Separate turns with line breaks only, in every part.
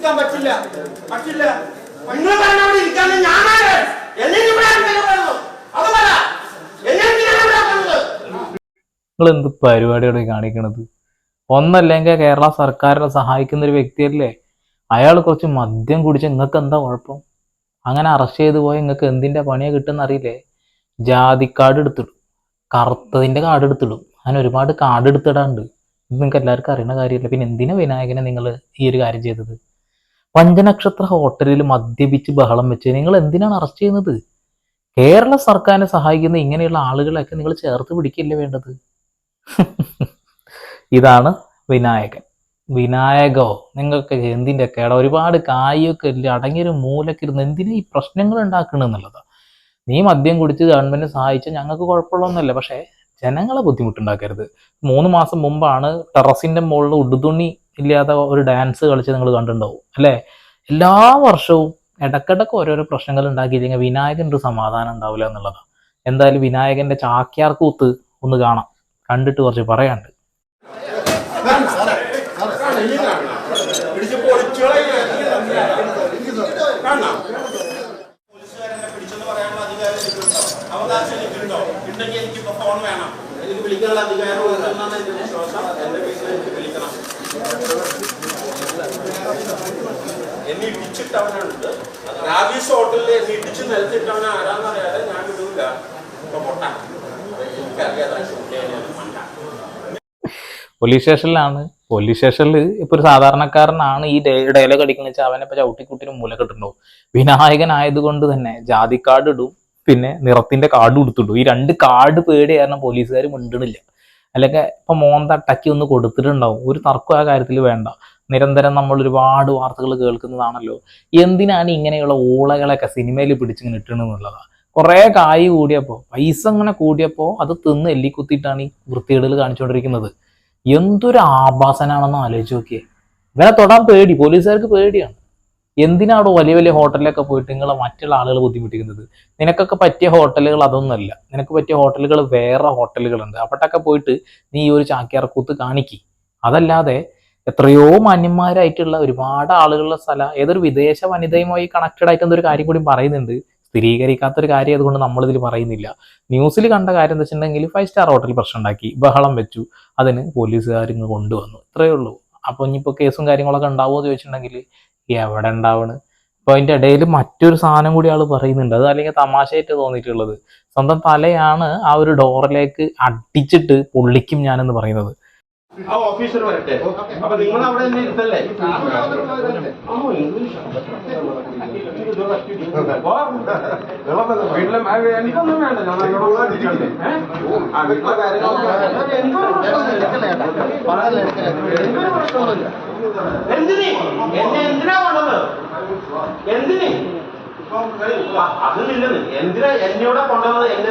ഇരിക്കാൻ പറ്റില്ല. പറ്റില്ല. നിങ്ങൾ പറഞ്ഞ അവിടെ ഇരിക്കാൻ ഞാനാണ്
നിങ്ങൾ എന്ത് പരിപാടിയാണ് കാണിക്കണത്? ഒന്നല്ലെങ്കിൽ കേരള സർക്കാരിനെ സഹായിക്കുന്ന ഒരു വ്യക്തിയല്ലേ? അയാൾ കുറച്ച് മദ്യം കുടിച്ച് നിങ്ങൾക്ക് എന്താ കുഴപ്പം? അങ്ങനെ അറസ്റ്റ് ചെയ്ത് പോയി നിങ്ങൾക്ക് എന്തിന്റെ പണിയെ കിട്ടുന്ന അറിയില്ലേ ജാതി കാർഡ് എടുത്തിടും. കറുത്തതിന്റെ കാർഡ് എടുത്തിടും. അങ്ങനെ ഒരുപാട് കാർഡ് എടുത്തിടാണ്ട്. നിങ്ങൾക്ക് എല്ലാവർക്കും അറിയുന്ന കാര്യമില്ല? പിന്നെ എന്തിനാ വിനായകനെ നിങ്ങൾ ഈ ഒരു കാര്യം ചെയ്തത്? പഞ്ചനക്ഷത്ര ഹോട്ടലിൽ മദ്യപിച്ച് ബഹളം വെച്ച് നിങ്ങൾ എന്തിനാണ് അറസ്റ്റ് ചെയ്യുന്നത്? കേരള സർക്കാരിനെ സഹായിക്കുന്ന ഇങ്ങനെയുള്ള ആളുകളെയൊക്കെ നിങ്ങൾ ചേർത്ത് പിടിക്കില്ല വേണ്ടത്? ഇതാണ് വിനായകൻ. വിനായകോ നിങ്ങൾക്ക് എന്തിന്റെ കേട ഒരുപാട് കായൊക്കെ ഇല്ല അടങ്ങിയൊരു മൂലക്ക് ഇരുന്ന് എന്തിനാ ഈ പ്രശ്നങ്ങൾ ഉണ്ടാക്കണമെന്നുള്ളതാണ് നീ മദ്യം കുടിച്ച് ഗവൺമെന്റ് സഹായിച്ച ഞങ്ങൾക്ക് കുഴപ്പമുള്ളൊന്നുമല്ല പക്ഷേ ജനങ്ങളെ ബുദ്ധിമുട്ടുണ്ടാക്കരുത്. മൂന്ന് മാസം മുമ്പാണ് ടെറസിന്റെ മുകളിൽ ഉടുതുണി ഇല്ലാതെ ഒരു ഡാൻസ് കളിച്ച് നിങ്ങൾ കണ്ടിട്ടുണ്ടാവും അല്ലേ? എല്ലാ വർഷവും ഇടക്കിടക്ക് ഓരോരോ പ്രശ്നങ്ങൾ ഉണ്ടാക്കിയില്ലെങ്കിൽ വിനായകന്റെ ഒരു സമാധാനം ഉണ്ടാവില്ല എന്നുള്ളതാണ്. എന്തായാലും വിനായകന്റെ ചാക്യാർ കൂത്ത് ഒന്ന് കാണാം. കണ്ടിട്ട് കുറച്ച് പറയാണ്ട്
എനിക്ക് എനിക്കിപ്പോ ഫോൺ വേണം എനിക്ക് വിളിക്കാനുള്ള അധികാരം ഉണ്ടെന്നാണ് എന്റെ വിശ്വാസം എന്റെ വീട്ടിൽ എനിക്ക് വിളിക്കണം എന്നെ ഇടിച്ചിട്ടവനുണ്ട് രാജീഷ് ഹോട്ടലിൽ എന്നെ ഇടിച്ച് നിലത്തിട്ടവൻ ആരാന്നറിയാതെ ഞാൻ മണ്ട.
പോലീസ് സ്റ്റേഷനിലാണ്. പോലീസ് സ്റ്റേഷനിൽ ഇപ്പൊ ഒരു സാധാരണക്കാരനാണ് ഈ ഡയലോഗ് അടിക്കുന്ന വെച്ചാൽ അവനെ ഇപ്പൊ ചവിട്ടിക്കുട്ടിന് മൂല വിനായകൻ ആയതുകൊണ്ട് തന്നെ ജാതി കാർഡ് ഇടും. പിന്നെ നിറത്തിന്റെ കാർഡ് കൊടുത്തിടും ഈ രണ്ട് കാർഡ് പേടി കാരണം പോലീസുകാർ മിണ്ടണില്ല. അല്ലെങ്കിൽ ഇപ്പൊ മോന്തട്ടക്കി ഒന്ന് കൊടുത്തിട്ടുണ്ടാവും. ഒരു തർക്കം ആ കാര്യത്തിൽ വേണ്ട. നിരന്തരം നമ്മൾ ഒരുപാട് വാർത്തകൾ കേൾക്കുന്നതാണല്ലോ. എന്തിനാണ് ഇങ്ങനെയുള്ള ഓളകളൊക്കെ സിനിമയിൽ പിടിച്ചിങ്ങനെ ഇട്ടണെന്നുള്ളതാണ് കുറേ കായ് കൂടിയപ്പോൾ പൈസ ഇങ്ങനെ കൂടിയപ്പോൾ അത് തിന്ന് എല്ലിക്കുത്തിയിട്ടാണ് ഈ വൃത്തികേടുകൾ കാണിച്ചുകൊണ്ടിരിക്കുന്നത് എന്തൊരു ആഭാസനാണെന്ന് ആലോചിച്ച് നോക്കിയേ. ഇവരെ തൊടാൻ പേടി. പോലീസുകാർക്ക് പേടിയാണ്. എന്തിനാണോ വലിയ വലിയ ഹോട്ടലിലൊക്കെ പോയിട്ട് നിങ്ങളെ മറ്റുള്ള ആളുകൾ ബുദ്ധിമുട്ടിക്കുന്നത്? നിനക്കൊക്കെ പറ്റിയ ഹോട്ടലുകൾ അതൊന്നുമല്ല. നിനക്ക് പറ്റിയ ഹോട്ടലുകൾ വേറെ ഹോട്ടലുകളുണ്ട്. അവിടെയൊക്കെ പോയിട്ട് നീ ഈ ഒരു ചാക്യാർക്കൂത്ത് കാണിക്കി. അതല്ലാതെ എത്രയോ മാന്യന്മാരായിട്ടുള്ള ഒരുപാട് ആളുകളുടെ സ്ഥലം ഏതൊരു വിദേശ വനിതയുമായി കണക്റ്റഡ് ആയിട്ട് എന്തൊരു കാര്യം കൂടി പറയുന്നുണ്ട്. സ്ഥിരീകരിക്കാത്തൊരു കാര്യം അതുകൊണ്ട് നമ്മളിതിൽ പറയുന്നില്ല. ന്യൂസിൽ കണ്ട കാര്യം എന്താ വെച്ചിട്ടുണ്ടെങ്കിൽ ഫൈവ് സ്റ്റാർ ഹോട്ടലിൽ പ്രശ്നം ഉണ്ടാക്കി. ബഹളം വെച്ചു. അതിന് പോലീസുകാർ ഇങ്ങ് കൊണ്ടുവന്നു. ഇത്രയേ ഉള്ളൂ. അപ്പോൾ ഇനിയിപ്പോൾ കേസും കാര്യങ്ങളൊക്കെ ഉണ്ടാവുമോ എന്ന് ചോദിച്ചിട്ടുണ്ടെങ്കിൽ എവിടെ ഉണ്ടാവണ്? അപ്പോൾ അതിന്റെ ഇടയിൽ മറ്റൊരു സാധനം കൂടി ആൾ പറയുന്നുണ്ട്. അത് അല്ലെങ്കിൽ തമാശയായിട്ട് തോന്നിയിട്ടുള്ളത്. സ്വന്തം തലയാണ് ആ ഒരു ഡോറിലേക്ക് അടിച്ചിട്ട് പൊള്ളിക്കും ഞാനെന്ന് പറയുന്നത്.
ആ ഓഫീസർ വരട്ടെ അപ്പൊ നിങ്ങൾ അവിടെ തന്നെ ഇരുത്തല്ലേ വീട്ടിലെ എനിക്കൊന്നും വേണ്ട. എന്തിന് എന്നെ എന്തിനാ വേണ്ടത് എന്തിന് അത് നിന്നത് എന്തിനാ എന്നോടെ കൊണ്ടുവന്നത് എന്നെ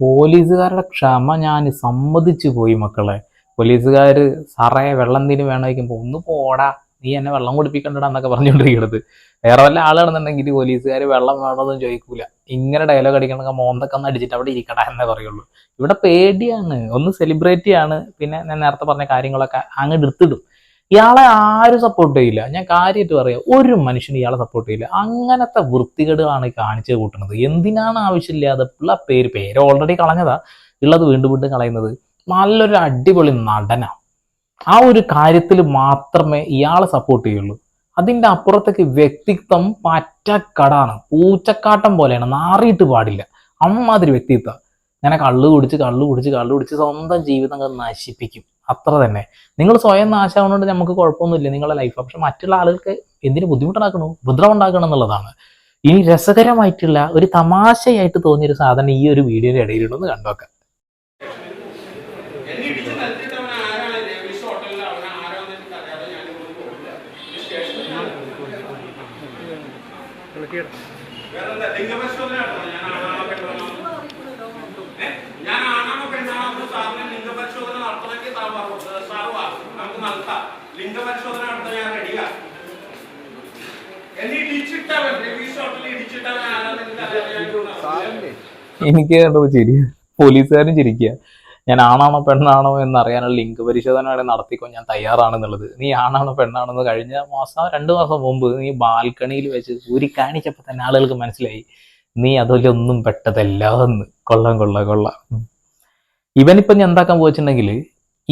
പോലീസുകാരുടെ ക്ഷമ ഞാൻ സമ്മതിച്ചു പോയി മക്കളെ. പോലീസുകാർ സാറേ വെള്ളം എന്തിനു വേണമെങ്കിൽ ഒന്ന് പോടാ. നീ എന്നെ വെള്ളം കുടിപ്പിക്കണ്ടടാ എന്നൊക്കെ പറഞ്ഞുകൊണ്ടിരിക്കുന്നത് വേറെ വല്ല ആളാണെന്നുണ്ടെങ്കിൽ പോലീസുകാർ വെള്ളം വേണമെന്നും ചോദിക്കൂല. ഇങ്ങനെ ഡയലോഗ് അടിക്കണമെങ്കിൽ മോന്തൊക്കെ ഒന്ന് അടിച്ചിട്ട് അവിടെ ഇരിക്കടാ എന്നേ പറയുള്ളൂ. ഇവിടെ പേടിയാണ്. ഒന്ന് സെലിബ്രേറ്റ് ആണ്. പിന്നെ ഞാൻ നേരത്തെ പറഞ്ഞ കാര്യങ്ങളൊക്കെ അങ്ങോട്ട് എടുത്തിടും. ഇയാളെ ആരും സപ്പോർട്ട് ചെയ്യില്ല. ഞാൻ കാര്യമായിട്ട് പറയാം ഒരു മനുഷ്യന് ഇയാളെ സപ്പോർട്ട് ചെയ്യില്ല. അങ്ങനത്തെ വൃത്തികേടുകളാണ് കാണിച്ചു കൂട്ടുന്നത്. എന്തിനാണ് ആവശ്യമില്ലാതെ ഉള്ള പേര് പേര് ഓൾറെഡി കളഞ്ഞതാ. ഉള്ളത് വീണ്ടും വീണ്ടും കളയുന്നത്. നല്ലൊരു അടിപൊളി നടന. ആ ഒരു കാര്യത്തിൽ മാത്രമേ ഇയാളെ സപ്പോർട്ട് ചെയ്യുള്ളൂ. അതിന്റെ അപ്പുറത്തേക്ക് വ്യക്തിത്വം പറ്റക്കടാണ് പൂച്ചക്കാട്ടം പോലെയാണ്. നാറിയിട്ട് പാടില്ല. അമ്മാതിരി വ്യക്തിത്വം. ഇങ്ങനെ കള്ളു കുടിച്ച് കള്ളു കുടിച്ച് കള്ളു കുടിച്ച് സ്വന്തം ജീവിതം നശിപ്പിക്കും. അത്ര തന്നെ. നിങ്ങൾ സ്വയം നാശമാവുന്നതുകൊണ്ട് നമുക്ക് കുഴപ്പമൊന്നുമില്ല. നിങ്ങളുടെ ലൈഫ് പക്ഷെ മറ്റുള്ള ആളുകൾക്ക് എന്തിനു ബുദ്ധിമുട്ടുണ്ടാക്കണു? ഉപദ്രവം ഉണ്ടാക്കണം എന്നുള്ളതാണ്. ഇനി രസകരമായിട്ടുള്ള ഒരു തമാശയായിട്ട് തോന്നിയൊരു സാധനം ഈ ഒരു വീഡിയോയുടെ ഇടയിലുണ്ടെന്ന്
കണ്ടോക്കാം വേറെന്താ? ഡെങ്കു ഞാൻ ലിംഗപരിശോധന നടത്താൻ ഞാൻ റെഡിയാ എന്നെ ഇടിച്ചിട്ടവൻ റിവീസ് ഹോട്ടലിൽ ഇടിച്ചിട്ടവൻ ആരാന്ന് എനിക്ക് അറിയാൻ
എനിക്ക് കണ്ടോ ചിരി. പോലീസുകാരും ചിരിക്കുക. ഞാൻ ആണാണോ പെണ്ണാണോ എന്ന് അറിയാനുള്ള ലിംഗ പരിശോധന വരെ നടത്തിക്കോ ഞാൻ തയ്യാറാണെന്നുള്ളത്. നീ ആണാണോ പെണ്ണാണോ എന്ന് കഴിഞ്ഞ മാസം രണ്ട് മാസം മുമ്പ് നീ ബാൽക്കണിയിൽ വെച്ച് ഊരി കാണിച്ചപ്പോൾ തന്നെ ആളുകൾക്ക് മനസ്സിലായി. നീ അതിലൊന്നും പെട്ടതല്ല എന്ന്. കൊള്ളം കൊള്ളാം കൊള്ളാം. ഇവനിപ്പം ഞാൻ എന്താക്കാൻ പോയിട്ടുണ്ടെങ്കിൽ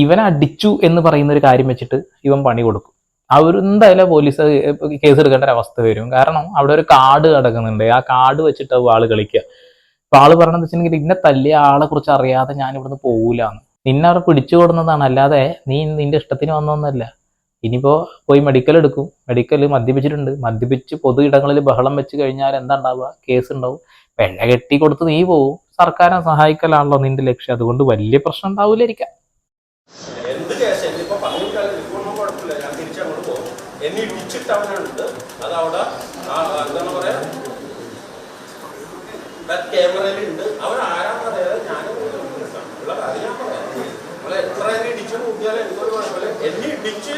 ഇവനെ അടിച്ചു എന്ന് പറയുന്ന ഒരു കാര്യം വെച്ചിട്ട് ഇവൻ പണി കൊടുക്കും. അവർ എന്തായാലും പോലീസ് കേസ് എടുക്കേണ്ട ഒരു അവസ്ഥ വരും. കാരണം അവിടെ ഒരു കാർഡ് കിടക്കുന്നുണ്ട്. ആ കാർഡ് വെച്ചിട്ട് ആൾ കളിക്കുക. അപ്പൊ ആൾ പറയണെന്ന് വെച്ചിട്ടുണ്ടെങ്കിൽ ഇന്നെ തല്ലിയ ആളെ കുറിച്ച് അറിയാതെ ഞാൻ ഇവിടുന്ന് പോകൂലാന്ന് നിന്നെ അവിടെ പിടിച്ചു കൊടുക്കുന്നതാണ് അല്ലാതെ നീ നിന്റെ ഇഷ്ടത്തിന് വന്നൊന്നല്ല ഇനിയിപ്പോ പോയി മെഡിക്കൽ എടുക്കും. മെഡിക്കൽ മദ്യപിച്ചിട്ടുണ്ട്. മദ്യപിച്ച് പൊതു ഇടങ്ങളിൽ ബഹളം വെച്ച് കഴിഞ്ഞാൽ എന്താ ഉണ്ടാവുക? കേസ് ഉണ്ടാവും. പെണ്ണ കെട്ടി കൊടുത്ത് നീ പോവും. സർക്കാരെ സഹായിക്കലാണല്ലോ നിന്റെ ലക്ഷ്യം. അതുകൊണ്ട് വലിയ പ്രശ്നം
കേസ് പറഞ്ഞിട്ടാണ് ഇതൊന്നും കുഴപ്പമില്ല. ഞാൻ തിരിച്ചങ്ങോട്ട് പോകും. എന്നെ ഇടിച്ചിട്ടവനുണ്ട് അത് അവിടെ എന്താണ് പറയാ? ക്യാമറയിലുണ്ട് അവൻ ആരാന്ന് അറിയാതെ ഞാനും പറയാം. എത്ര എന്നെ ഇടിച്ചു കൂട്ടിയാലും എന്തൊരു കുഴപ്പമില്ല. എന്നെ ഇടിച്ച്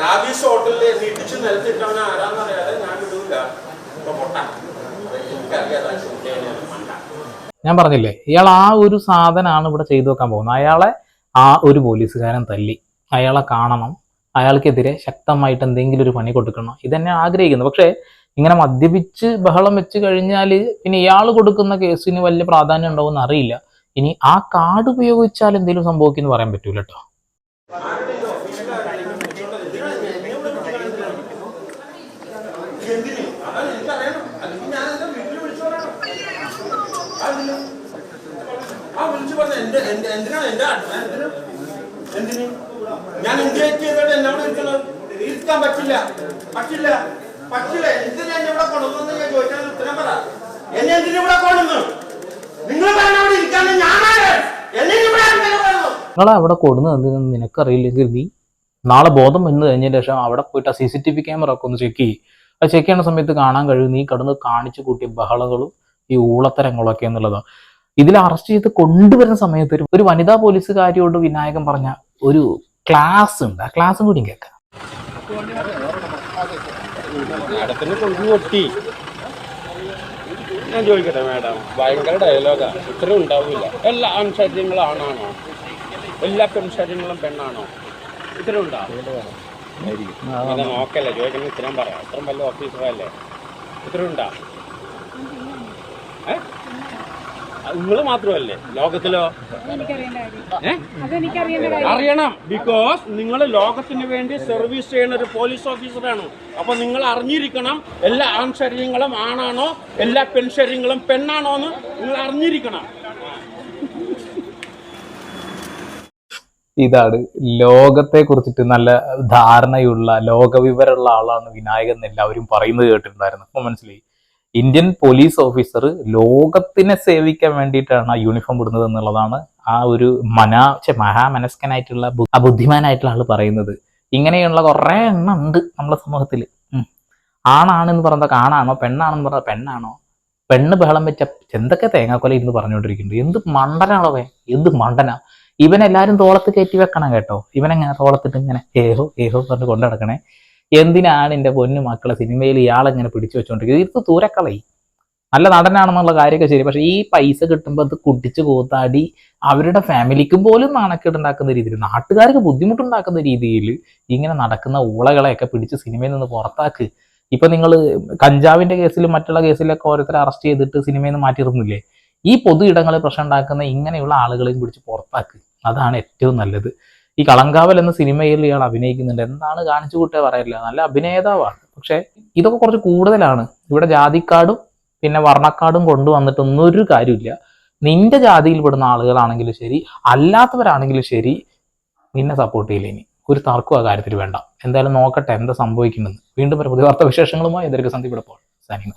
റാബീസ് ഹോട്ടലിൽ എന്നെ ഇടിച്ച് നിലത്തിട്ടവൻ ആരാന്ന് അറിയാതെ ഞാൻ ചെയ്യാൻ
ഞാൻ പറഞ്ഞില്ലേ ഇയാൾ ആ ഒരു സാധനമാണ് ഇവിടെ ചെയ്തു വെക്കാൻ പോകുന്നത്. അയാളെ ആ ഒരു പോലീസുകാരൻ തല്ലി. അയാളെ കാണണം അയാൾക്കെതിരെ ശക്തമായിട്ട് എന്തെങ്കിലും ഒരു പണി കൊടുക്കണം. ഇതന്നെ ആഗ്രഹിക്കുന്നു. പക്ഷേ ഇങ്ങനെ മദ്യപിച്ച് ബഹളം വെച്ച് കഴിഞ്ഞാൽ ഇനി ഇയാൾ കൊടുക്കുന്ന കേസിന് വലിയ പ്രാധാന്യം ഉണ്ടാവുമെന്ന് അറിയില്ല. ഇനി ആ കാർഡ് ഉപയോഗിച്ചാൽ എന്തെങ്കിലും സംഭവിക്കുമെന്ന് പറയാൻ പറ്റൂല കേട്ടോ.
എന്തിനാണ് എന്റെ എന്തിനാണ്? എന്റെ എന്തിന്? ഞാൻ എൻജോയ് ചെയ്തിട്ട് എന്നോട് ഇരിക്കുന്നത് ഇരിക്കാൻ പറ്റില്ല. പറ്റില്ല. പറ്റില്ല. എന്തിനാ എന്നെ ഇവിടെ കൊണ്ടുവന്നു ഞാൻ ചോദിക്കാൻ ഉത്തരം പറ. എന്നെ എന്തിനാ ഇവിടെ കൊണ്ടുവന്നു നിങ്ങൾ പറഞ്ഞ അവിടെ ഞാനാണ് എന്നെ ഇവിടെ
നിങ്ങളെ അവിടെ കൊടുന്നത് എന്തിനെന്ന് നിനക്കറിയില്ലെങ്കിൽ നീ നാളെ ബോധം വന്നു കഴിഞ്ഞതിന് ശേഷം അവിടെ പോയിട്ട് ആ C C T V camera ഒക്കെ ഒന്ന് ചെക്ക് ചെയ്യും. അത് ചെക്ക് ചെയ്യുന്ന സമയത്ത് കാണാൻ കഴിയും നീ കടന്ന് കാണിച്ചു കൂട്ടിയ ബഹളങ്ങളും ഈ ഊളത്തരങ്ങളൊക്കെ എന്നുള്ളതാണ്. ഇതിൽ അറസ്റ്റ് ചെയ്ത് കൊണ്ടുവരുന്ന സമയത്ത് ഒരു വനിതാ പോലീസുകാരിയോട് വിനായകൻ പറഞ്ഞ ഒരു ക്ലാസ് ഉണ്ട് ആ ക്ലാസ്സും കൂടി കേൾക്കാം.
പൊട്ടി. ഞാൻ ചോദിക്കട്ടെ മാഡം? ഭയങ്കര ഡയലോഗാ ഇത്രയും ഉണ്ടാവില്ല എല്ലാ ആൺശരീരങ്ങളും ആണാണോ? എല്ലാ പെൺശരീരങ്ങളും പെണ്ണാണോ? ഇത്രയും ഉണ്ടാവും ഇത് നോക്കല്ലേ ചോദിക്കുന്ന ഇത്രയും പറയാം. ഇത്രയും വലിയ ഓഫീസറല്ലേ ഇത്രയും ഉണ്ടാ? നിങ്ങൾ മാത്രമല്ലേ? ലോകത്തിലോ? അറിയണം. ബിക്കോസ് നിങ്ങൾ ലോകത്തിന് വേണ്ടി സർവീസ് ചെയ്യുന്ന ഒരു പോലീസ് ഓഫീസറാണ് അപ്പൊ നിങ്ങൾ അറിഞ്ഞിരിക്കണം എല്ലാ ആൺശരീരങ്ങളും ആണാണോ എല്ലാ പെൺശരീരങ്ങളും പെണ്ണാണോ എന്ന് നിങ്ങൾ അറിഞ്ഞിരിക്കണം.
ഇതാണ് ലോകത്തെ കുറിച്ചിട്ട് നല്ല ധാരണയുള്ള ലോകവിവരമുള്ള ആളാണ് വിനായകൻ എല്ലാവരും പറയുന്നത് കേട്ടിട്ടുണ്ടായിരുന്നു. അപ്പൊ മനസ്സിലായി. ഇന്ത്യൻ പോലീസ് ഓഫീസർ ലോകത്തിനെ സേവിക്കാൻ വേണ്ടിയിട്ടാണ് ആ യൂണിഫോം ഇടുന്നത് എന്നുള്ളതാണ് ആ ഒരു മനാ മഹാമനസ്കനായിട്ടുള്ള ആ ബുദ്ധിമാനായിട്ടുള്ള ആൾ പറയുന്നത്. ഇങ്ങനെയുള്ള കുറെ എണ്ണം ഉണ്ട് നമ്മുടെ സമൂഹത്തിൽ ആണാണെന്ന് പറഞ്ഞ ആണാണോ പെണ്ണാണെന്ന് പറഞ്ഞ പെണ്ണാണോ? പെണ്ണ് ബഹളം വെച്ച എന്തൊക്കെ തേങ്ങാക്കൊല ഇന്ന് പറഞ്ഞുകൊണ്ടിരിക്കുന്നുണ്ട്? എന്ത് മണ്ടനാണോ വേ എന്ത് മണ്ടനാ? ഇവനെല്ലാരും തോളത്ത് കയറ്റി വെക്കണം കേട്ടോ. ഇവനെങ്ങനെ തോളത്തിട്ട് ഇങ്ങനെ ഏഹോ ഏഹോ പറഞ്ഞ് കൊണ്ടു നടക്കണേ എന്തിനാണ് എന്റെ പൊന്നു മക്കളെ സിനിമയിൽ ഇയാളെങ്ങനെ പിടിച്ചു വെച്ചോണ്ടിരിക്കുന്നത്? ഇത് തൂരക്കളയി നല്ല നടനാണെന്നുള്ള കാര്യമൊക്കെ ശരി പക്ഷേ ഈ പൈസ കിട്ടുമ്പോൾ അത് കുട്ടിച്ച് കൂത്താടി അവരുടെ ഫാമിലിക്കും പോലും നാണക്കേടുണ്ടാക്കുന്ന രീതിയിൽ നാട്ടുകാർക്ക് ബുദ്ധിമുട്ടുണ്ടാക്കുന്ന രീതിയിൽ ഇങ്ങനെ നടക്കുന്ന ഊളകളെയൊക്കെ പിടിച്ച് സിനിമയിൽ നിന്ന് പുറത്താക്ക്. ഇപ്പൊ നിങ്ങൾ കഞ്ചാവിന്റെ കേസിലും മറ്റുള്ള കേസിലൊക്കെ ഓരോരുത്തരെ അറസ്റ്റ് ചെയ്തിട്ട് സിനിമയിൽ നിന്ന് മാറ്റിയിരുന്നില്ലേ? ഈ പൊതു ഇടങ്ങളിൽ പ്രശ്നം ഉണ്ടാക്കുന്ന ഇങ്ങനെയുള്ള ആളുകളെയും പിടിച്ച് പുറത്താക്ക്. അതാണ് ഏറ്റവും നല്ലത്. ഈ കളങ്കാവൽ എന്ന സിനിമയിൽ ഇയാൾ അഭിനയിക്കുന്നുണ്ട്. എന്താണ് കാണിച്ചു കൂട്ടേ പറയില്ല? നല്ല അഭിനേതാവാണ്. പക്ഷെ ഇതൊക്കെ കുറച്ച് കൂടുതലാണ്. ഇവിടെ ജാതിക്കാടും പിന്നെ വർണക്കാടും കൊണ്ടുവന്നിട്ടൊന്നും ഒരു കാര്യമില്ല. നിന്റെ ജാതിയിൽപ്പെടുന്ന ആളുകളാണെങ്കിലും ശരി അല്ലാത്തവരാണെങ്കിലും ശരി നിന്നെ സപ്പോർട്ട് ചെയ്യില്ല ഇനി. ഒരു തർക്കം ആ കാര്യത്തിൽ വേണ്ട. എന്തായാലും നോക്കട്ടെ എന്താ സംഭവിക്കുന്നത് വീണ്ടും ഒരു പുതിയ വാർത്താ വിശേഷങ്ങളുമായി എന്തൊക്കെ സന്ധിപ്പെടുമ്പോൾ സാനിങ്